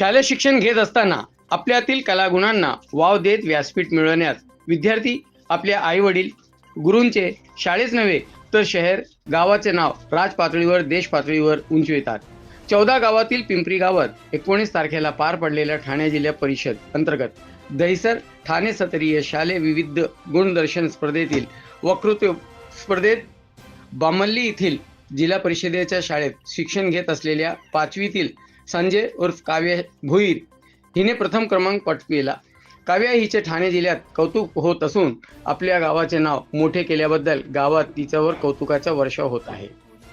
शालेय शिक्षण घेत असताना आपल्यातील कलागुणांना वाव देत व्यासपीठ मिळवण्यात विद्यार्थी आपले आई वडील गुरूंचे शाळेच नव्हे तर शहर गावाचे नाव राज पातळीवर देश पातळीवर उंचवितात चौदा गावातील पिंपरी गावात एकोणीस तारखेला पार पडलेल्या ठाणे जिल्हा परिषद अंतर्गत दहिसर ठाणे सत्रीय शालेय विविध गुणदर्शन स्पर्धेतील वक्तृत्व स्पर्धेत बामल्ली येथील जिल्हा परिषदेच्या शाळेत शिक्षण घेत असलेल्या पाचवीतील संजय उर्फ काव्य भुईर हिने प्रथम क्रमांक पटविला काव्या हिचे ठाणे जिल्ह्यात कौतुक होत असून आपल्या गावाचे नाव मोठे केल्याबद्दल गावात तिच्यावर कौतुकाचा वर्षाव होत आहे. का?